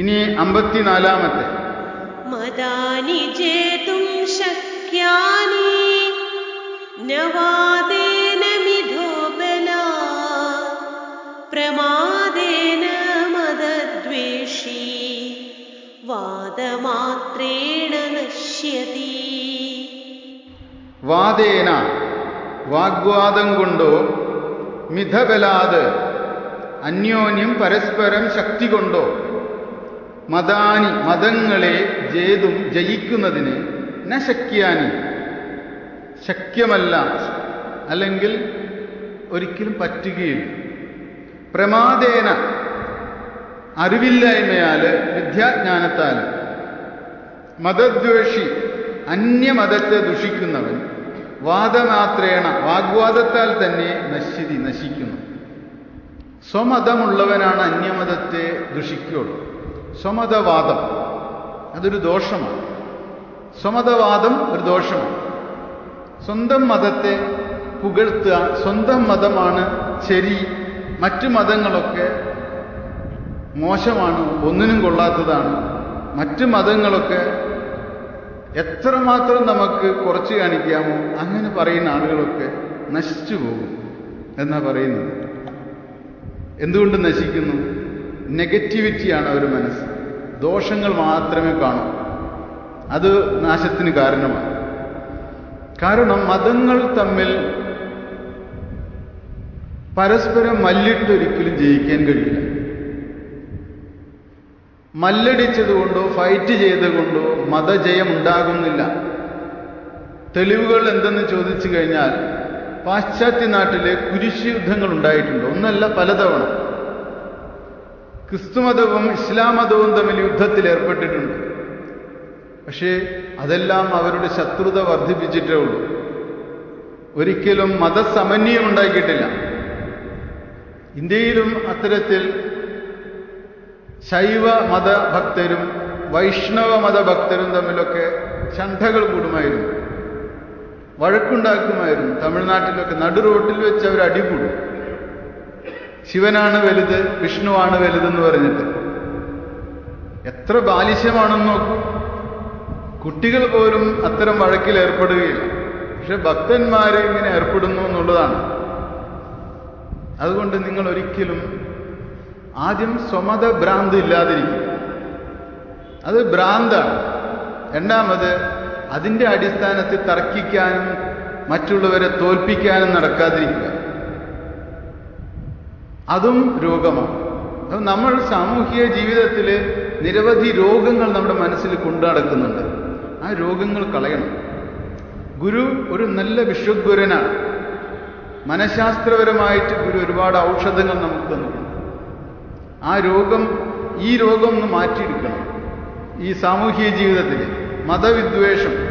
ഇനി അമ്പത്തിനാലാമത്തെ. മദാനി ജേതും ശക്യാനി നവാദേന മിഥോബല പ്രമാദേന മതദ്വേഷി വാദമാത്രേണ നശ്യതി. വാദേന വാഗ്വാദം കൊണ്ടോ മിഥബലാത് അന്യോന്യം പരസ്പരം ശക്തി കൊണ്ടോ മതാനി മതങ്ങളെ ജേതും ജയിക്കുന്നതിന് നശക്യാനി ശക്യാനി ശക്യമല്ല. അല്ലെങ്കിൽ ഒരിക്കലും പറ്റുകയില്ല. പ്രമാദേന അറിവില്ലായ്മയാൽ വിദ്യാജ്ഞാനത്താൽ മതദ്വേഷി അന്യമതത്തെ ദുഷിക്കുന്നവൻ വാദമാത്രേണ വാഗ്വാദത്താൽ തന്നെ നശ്യതി നശിക്കുന്നു. സ്വമതമുള്ളവനാണ് അന്യമതത്തെ ദുഷിക്കുള്ളൂ സ്വമതവാദം. അതൊരു ദോഷമാണ്. സ്വമതവാദം ഒരു ദോഷമാണ്. സ്വന്തം മതത്തെ പുകഴ്ത്തുക സ്വന്തം മതമാണ് ശരി. മറ്റു മതങ്ങളൊക്കെ മോശമാണ് ഒന്നിനും കൊള്ളാത്തതാണ്. മറ്റു മതങ്ങളൊക്കെ എത്രമാത്രം നമുക്ക് കുറച്ച് കാണിക്കാമോ അങ്ങനെ പറയുന്ന ആളുകളൊക്കെ നശിച്ചു പോകും എന്നാ പറയുന്നത്. എന്തുകൊണ്ട് നശിക്കുന്നു? നെഗറ്റിവിറ്റിയാണ് അവർ മനസ്സ്. ദോഷങ്ങൾ മാത്രമേ കാണൂ. അത് നാശത്തിന് കാരണമാണ്. കാരണം മതങ്ങൾ തമ്മിൽ പരസ്പരം മല്ലിട്ടൊരിക്കലും ജയിക്കാൻ കഴിയില്ല. മല്ലടിച്ചതുകൊണ്ടോ ഫൈറ്റ് ചെയ്തുകൊണ്ടോ മതജയം ഉണ്ടാകുന്നില്ല തെളിവുകൾ എന്തെന്ന് ചോദിച്ചു കഴിഞ്ഞാൽ പാശ്ചാത്യ നാട്ടിലെ കുരിശ് യുദ്ധങ്ങൾ ഉണ്ടായിട്ടുണ്ട്? ഒന്നല്ല പലതവണ. ക്രിസ്തുമതവും ഇസ്ലാം മതവും തമ്മിൽ യുദ്ധത്തിൽ ഏർപ്പെട്ടിട്ടുണ്ട്. പക്ഷേ അതെല്ലാം അവരുടെ ശത്രുത വർദ്ധിപ്പിച്ചിട്ടേ ഉള്ളൂ. ഒരിക്കലും മതസമന്വയം ഉണ്ടാക്കിയിട്ടില്ല ഇന്ത്യയിലും അത്തരത്തിൽ ശൈവ മതഭക്തരും വൈഷ്ണവ മതഭക്തരും തമ്മിലൊക്കെ ചണ്ടകൾ കൂടുമായിരുന്നു. വഴക്കുണ്ടാക്കുമായിരുന്നു. തമിഴ്നാട്ടിലൊക്കെ നടു റോട്ടിൽ വെച്ച് അവർ അടികൂടും ശിവനാണ് വലുത് വിഷ്ണുവാണ് വലുതെന്ന് പറഞ്ഞിട്ട്. എത്ര ബാലിശ്യമാണെന്ന് നോക്കൂ. കുട്ടികൾ പോലും അത്തരം വഴക്കിൽ ഏർപ്പെടുകയില്ല. പക്ഷെ ഭക്തന്മാരെ ഇങ്ങനെ ഏർപ്പെടുന്നു എന്നുള്ളതാണ്. അതുകൊണ്ട് നിങ്ങൾ ഒരിക്കലും ആദ്യം സ്വമത ഭ്രാന്ത് ഇല്ലാതിരിക്കും. അത് ഭ്രാന്താണ്. രണ്ടാമത് അതിന്റെ അടിസ്ഥാനത്തിൽ തർക്കിക്കാനും മറ്റുള്ളവരെ തോൽപ്പിക്കാനും നടക്കാതിരിക്കുക. അതും രോഗമാണ്. അപ്പം നമ്മൾ സാമൂഹിക ജീവിതത്തിൽ നിരവധി രോഗങ്ങൾ നമ്മുടെ മനസ്സിൽ കൊണ്ടു നടക്കുന്നുണ്ട് ആ രോഗങ്ങൾ കളയണം. ഗുരു ഒരു നല്ല വിശ്വഗുരനാണ്. മനഃശാസ്ത്രപരമായിട്ട് ഗുരു ഒരുപാട് ഔഷധങ്ങൾ നമുക്ക് തന്നിട്ടുണ്ട്. ആ രോഗം ഈ രോഗം ഒന്ന് മാറ്റിയെടുക്കണം. ഈ സാമൂഹിക ജീവിതത്തിൽ മതവിദ്വേഷം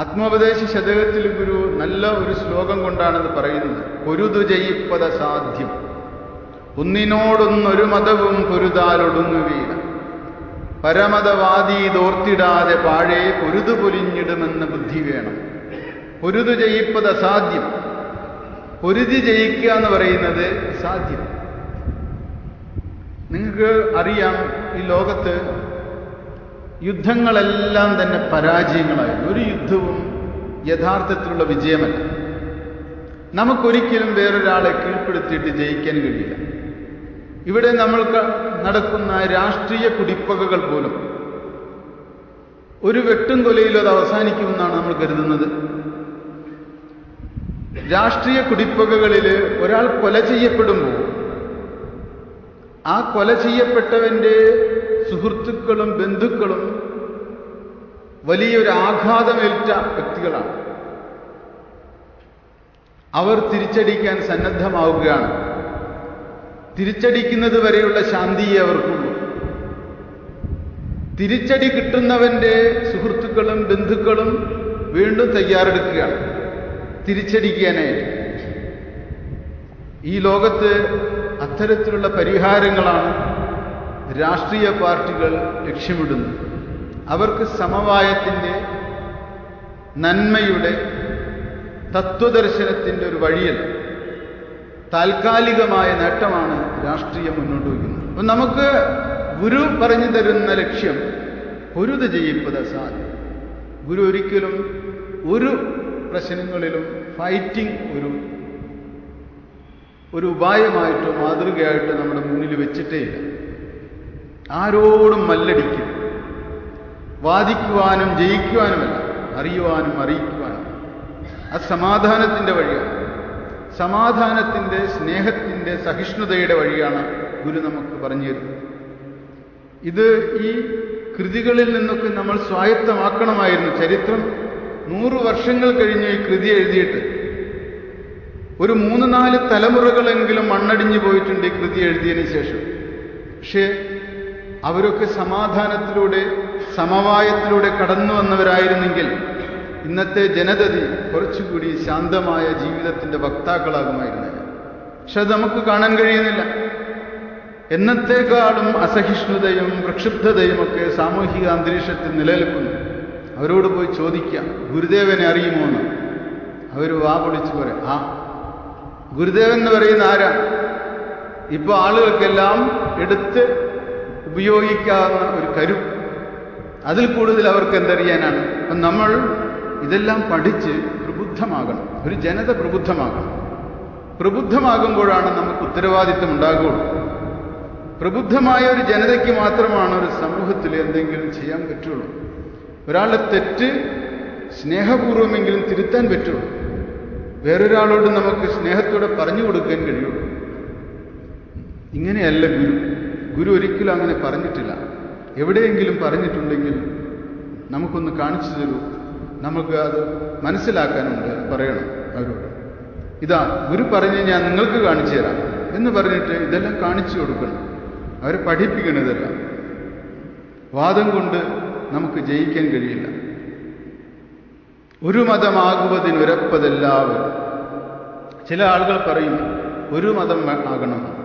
ആത്മോപദേശ ശതകത്തിൽ ഗുരു നല്ല ഒരു ശ്ലോകം കൊണ്ടാണെന്ന് പറയുന്നത്. പൊരുതു ജയിപ്പത സാധ്യം ഒന്നിനോടൊന്നൊരു മതവും പൊരുതാലൊടുങ്ങുകയില്ല പരമതവാദി തോർത്തിടാതെ പാഴേ പൊരുതു പൊലിഞ്ഞിടുമെന്ന് ബുദ്ധി വേണം. പൊരുതു ജയിപ്പത് അസാധ്യം പൊരുതി ജയിക്കുക എന്ന് പറയുന്നത് സാധ്യം. നിങ്ങൾക്ക് അറിയാം ഈ ലോകത്ത് യുദ്ധങ്ങളെല്ലാം തന്നെ പരാജയങ്ങളായിരുന്നു. ഒരു യുദ്ധവും യഥാർത്ഥത്തിലുള്ള വിജയമല്ല. നമുക്കൊരിക്കലും വേറൊരാളെ കീഴ്പ്പെടുത്തിയിട്ട് ജയിക്കാൻ കഴിയില്ല. ഇവിടെ നമ്മൾക്ക് നടക്കുന്ന രാഷ്ട്രീയ കുടിപ്പകകൾ പോലും ഒരു വെട്ടും കൊലയിലും അത് അവസാനിക്കുമെന്നാണ് നമ്മൾ കരുതുന്നത്. രാഷ്ട്രീയ കുടിപ്പകകളിൽ ഒരാൾ കൊല ചെയ്യപ്പെടുമ്പോൾ ആ കൊല ചെയ്യപ്പെട്ടവന്റെ സുഹൃത്തുക്കളും ബന്ധുക്കളും വലിയൊരു ആഘാതമേറ്റ വ്യക്തികളാണ്. അവർ തിരിച്ചടിക്കാൻ സന്നദ്ധമാവുകയാണ്. തിരിച്ചടിക്കുന്നത് വരെയുള്ള ശാന്തിയെ അവർക്കുള്ളൂ. തിരിച്ചടി കിട്ടുന്നവന്റെ സുഹൃത്തുക്കളും ബന്ധുക്കളും വീണ്ടും തയ്യാറെടുക്കുകയാണ്. തിരിച്ചടിക്കാനായിട്ട് ഈ ലോകത്ത് അത്തരത്തിലുള്ള പരിഹാരങ്ങളാണ് രാഷ്ട്രീയ പാർട്ടികൾ ലക്ഷ്യമിടുന്നത്. അവർക്ക് സമവായത്തിന്റെ നന്മയുടെ തത്വദർശനത്തിന്റെ ഒരു വഴിയല്ല. താൽക്കാലികമായ നേട്ടമാണ് രാഷ്ട്രീയം മുന്നോട്ട് വയ്ക്കുന്നത്. അപ്പം നമുക്ക് ഗുരു പറഞ്ഞു തരുന്ന ലക്ഷ്യം പൊരുത് ചെയ്യിപ്പത് സാധ്യം ഗുരു ഒരിക്കലും ഒരു പ്രശ്നങ്ങളിലും ഫൈറ്റിംഗ് ഒരു ഒരു ഉപായമായിട്ടോ മാതൃകയായിട്ടോ നമ്മുടെ മുന്നിൽ വെച്ചിട്ടേ ആരോടും മല്ലടിക്കും വാദിക്കുവാനും ജയിക്കുവാനുമല്ല അറിയുവാനും അറിയിക്കുവാനും. അത് സമാധാനത്തിന്റെ വഴിയാണ്. സമാധാനത്തിന്റെ സ്നേഹത്തിന്റെ സഹിഷ്ണുതയുടെ വഴിയാണ് ഗുരു നമുക്ക് പറഞ്ഞു തരുന്നത്. ഇത് ഈ കൃതികളിൽ നിന്നൊക്കെ നമ്മൾ സ്വായത്തമാക്കണമായിരുന്നു ചരിത്രം. നൂറ് വർഷങ്ങൾ കഴിഞ്ഞ് ഈ കൃതി എഴുതിയിട്ട് ഒരു മൂന്ന് നാല് തലമുറകളെങ്കിലും മണ്ണടിഞ്ഞു പോയിട്ടുണ്ട് ഈ കൃതി എഴുതിയതിന് ശേഷം. പക്ഷേ അവരൊക്കെ സമാധാനത്തിലൂടെ സമവായത്തിലൂടെ കടന്നു വന്നവരായിരുന്നെങ്കിൽ ഇന്നത്തെ ജനതതി കുറച്ചുകൂടി ശാന്തമായ ജീവിതത്തിന്റെ വക്താക്കളാകുമായിരുന്നു പക്ഷെ അത് നമുക്ക് കാണാൻ കഴിയുന്നില്ല. എന്നത്തേക്കാളും അസഹിഷ്ണുതയും പ്രക്ഷുബ്ധതയും ഒക്കെ സാമൂഹിക അന്തരീക്ഷത്തിൽ നിലനിൽക്കുന്നു. അവരോട് പോയി ചോദിക്കാം ഗുരുദേവനെ അറിയുമോ എന്ന്? അവർ വാ പൊളിച്ചു പറയാം ആ ഗുരുദേവൻ എന്ന് പറയുന്ന ആരാണ് ഇപ്പൊ ആളുകൾക്കെല്ലാം എടുത്ത് ഉപയോഗിക്കാവുന്ന ഒരു കരു അതിൽ കൂടുതൽ അവർക്ക് എന്തറിയാനാണ്? അപ്പം നമ്മൾ ഇതെല്ലാം പഠിച്ച് പ്രബുദ്ധമാകണം. ഒരു ജനത പ്രബുദ്ധമാകണം. പ്രബുദ്ധമാകുമ്പോഴാണ് നമുക്ക് ഉത്തരവാദിത്വം ഉണ്ടാകുള്ളൂ. പ്രബുദ്ധമായ ഒരു ജനതയ്ക്ക് മാത്രമാണ് ഒരു സമൂഹത്തിൽ എന്തെങ്കിലും ചെയ്യാൻ പറ്റുള്ളൂ. ഒരാളെ തെറ്റ് സ്നേഹപൂർവമെങ്കിലും തിരുത്താൻ പറ്റുള്ളൂ. വേറൊരാളോട് നമുക്ക് സ്നേഹത്തോടെ പറഞ്ഞു കൊടുക്കാൻ കഴിയുള്ളൂ. ഇങ്ങനെയല്ല ഗുരു. ഗുരു ഒരിക്കലും അങ്ങനെ പറഞ്ഞിട്ടില്ല. എവിടെയെങ്കിലും പറഞ്ഞിട്ടുണ്ടെങ്കിൽ നമുക്കൊന്ന് കാണിച്ചു തരൂ. നമുക്ക് അത് മനസ്സിലാക്കാനുണ്ട്. പറയണം അവരോട്. ഇതാ ഗുരു പറഞ്ഞ് ഞാൻ നിങ്ങൾക്ക് കാണിച്ചു തരാം. എന്ന് പറഞ്ഞിട്ട് ഇതെല്ലാം കാണിച്ചു കൊടുക്കണം. അവരെ പഠിപ്പിക്കണതല്ല. വാദം കൊണ്ട് നമുക്ക് ജയിക്കാൻ കഴിയില്ല. ഒരു മതമാകുവതിനുരപ്പതെല്ലാവരും ചില ആളുകൾ പറയും ഒരു മതം ആകണം.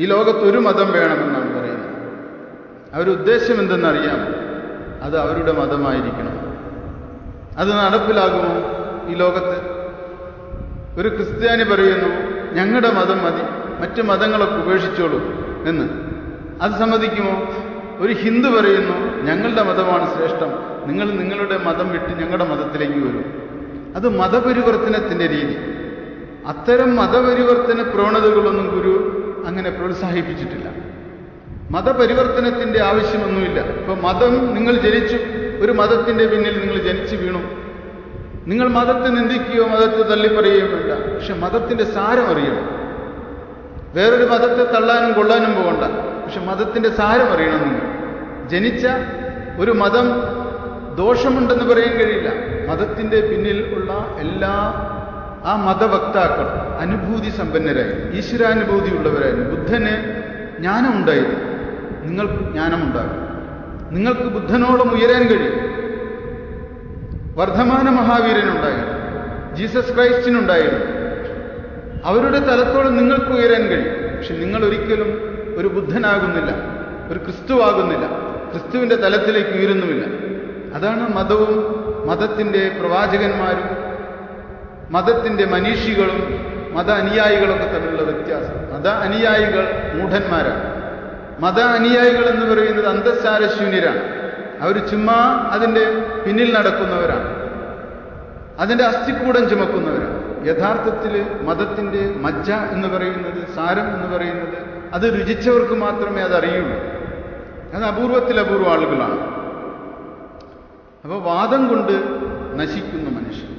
ഈ ലോകത്ത് ഒരു മതം വേണമെന്നാണ്. അവരുദ്ദേശം എന്തെന്നറിയാം. അത് അവരുടെ മതമായിരിക്കണം. അത് നടപ്പിലാകുമോ ഈ ലോകത്ത്? ഒരു ക്രിസ്ത്യാനി പറയുന്നു ഞങ്ങളുടെ മതം മതി മറ്റു മതങ്ങളൊക്കെ ഉപേക്ഷിച്ചോളൂ എന്ന്. അത് സമ്മതിക്കുമോ? ഒരു ഹിന്ദു പറയുന്നു ഞങ്ങളുടെ മതമാണ് ശ്രേഷ്ഠം നിങ്ങൾ നിങ്ങളുടെ മതം വിട്ട് ഞങ്ങളുടെ മതത്തിലേക്ക് വരും. അത് മതപരിവർത്തനത്തിന്റെ രീതി. അത്തരം മതപരിവർത്തന പ്രവണതകളൊന്നും ഗുരു അങ്ങനെ പ്രോത്സാഹിപ്പിച്ചിട്ടില്ല. മതപരിവർത്തനത്തിന്റെ ആവശ്യമൊന്നുമില്ല. ഇപ്പൊ മതം നിങ്ങൾ ജനിച്ചു ഒരു മതത്തിന്റെ പിന്നിൽ നിങ്ങൾ ജനിച്ചു വീണു. നിങ്ങൾ മതത്തെ നിന്ദിക്കുകയോ മതത്തെ തള്ളിപ്പറയുകയോ വേണ്ട. പക്ഷെ മതത്തിന്റെ സാരം അറിയണം. വേറൊരു മതത്തെ തള്ളാനും കൊള്ളാനും പോകണ്ട. പക്ഷെ മതത്തിന്റെ സാരം അറിയണം നിങ്ങൾ. ജനിച്ച ഒരു മതം ദോഷമുണ്ടെന്ന് പറയാൻ കഴിയില്ല. മതത്തിന്റെ പിന്നിൽ ഉള്ള എല്ലാ ആ മതവക്താക്കൾ അനുഭൂതി സമ്പന്നരായി. ഈശ്വരാനുഭൂതി ഉള്ളവരായിരുന്നു. ബുദ്ധന് ജ്ഞാനമുണ്ടായിരുന്നു. നിങ്ങൾക്ക് ജ്ഞാനമുണ്ടാകും. നിങ്ങൾക്ക് ബുദ്ധനോളം ഉയരാൻ കഴിയും. വർദ്ധമാന മഹാവീരനുണ്ടായിരുന്നു ജീസസ് ക്രൈസ്റ്റിനുണ്ടായിരുന്നു അവരുടെ തലത്തോളം നിങ്ങൾക്ക് ഉയരാൻ കഴിയും. പക്ഷെ നിങ്ങൾ ഒരിക്കലും ഒരു ബുദ്ധനാകുന്നില്ല ഒരു ക്രിസ്തുവാകുന്നില്ല ക്രിസ്തുവിന്റെ തലത്തിലേക്ക് ഉയരുന്നുമില്ല. അതാണ് മതവും മതത്തിന്റെ പ്രവാചകന്മാരും മതത്തിന്റെ മനീഷികളും മത അനുയായികളൊക്കെ തമ്മിലുള്ള വ്യത്യാസം. മത അനുയായികൾ മൂഢന്മാരാണ്. മത അനുയായികൾ എന്ന് പറയുന്നത് അന്തസ്സാരശൂന്യരാണ് അവർ ചുമ്മാ അതിന്റെ പിന്നിൽ നടക്കുന്നവരാണ്. അതിന്റെ അസ്ഥിക്കൂടം ചുമക്കുന്നവരാണ്. യഥാർത്ഥത്തിൽ മതത്തിന്റെ മജ്ജ എന്ന് പറയുന്നത് സാരം എന്ന് പറയുന്നത് അത് രുചിച്ചവർക്ക് മാത്രമേ അത് അറിയുള്ളൂ അത് അപൂർവത്തിൽ അപൂർവ ആളുകളാണ്. അപ്പോൾ വാദം കൊണ്ട് നശിക്കുന്ന മനുഷ്യൻ.